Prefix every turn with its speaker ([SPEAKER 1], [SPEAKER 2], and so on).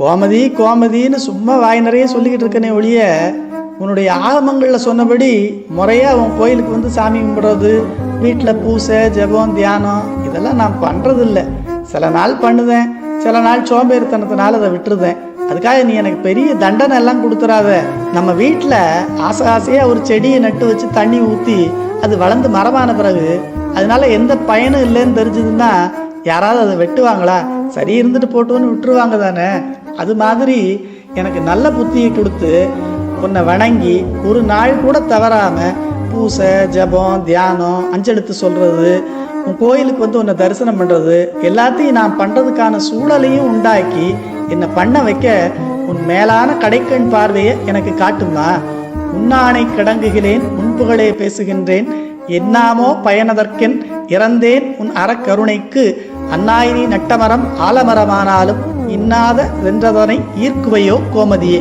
[SPEAKER 1] கோமதி கோமதின்னு சும்மா வாய் நிறைய சொல்லிக்கிட்டு இருக்கனே ஒழிய உன்னுடைய ஆகமங்களில் சொன்னபடி முறையாக உன் கோயிலுக்கு வந்து சாமி கும்பிட்றது வீட்டில் பூசை ஜெபம் தியானம் இதெல்லாம் நான் பண்ணுறதில்ல சில நாள் பண்ணுவேன். சில நாள் சோம்பேறித்தனத்தினால அதை விட்டுருதேன் அதுக்காக நீ எனக்கு பெரிய தண்டனை எல்லாம் கொடுத்துறாத. நம்ம வீட்டில் ஆசை ஆசையாக ஒரு செடியை நட்டு வச்சு தண்ணி ஊற்றி அது வளர்ந்து மரமான பிறகு அதனால எந்த பயனும் இல்லைன்னு தெரிஞ்சதுன்னா யாராவது அதை வெட்டுவாங்களா? சரி இருந்துட்டு போட்டோன்னு விட்டுருவாங்க தானே? அது மாதிரி எனக்கு நல்ல புத்தியை கொடுத்து உன்னை வணங்கி ஒரு நாள் கூட தவறாமல் பூசை ஜெபம் தியானம் அஞ்செடுத்து சொல்கிறது உன் கோயிலுக்கு வந்து உன்னை தரிசனம் பண்ணுறது எல்லாத்தையும் நான் பண்ணுறதுக்கான சூழலையும் உண்டாக்கி என்னை பண்ண வைக்க உன் மேலான கடைக்கண் பார்வையை எனக்கு காட்டுமா? உன்னானை கிடங்குகிறேன் முன்புகளே பேசுகின்றேன் என்னாமோ பயனதற்கென் இறந்தேன் உன் அறக்கருணைக்கு அன்னாயினி நட்டமரம் ஆலமரமானாலும் இன்னாத வென்றதனை ஈர்க்குவையோ கோமதியே.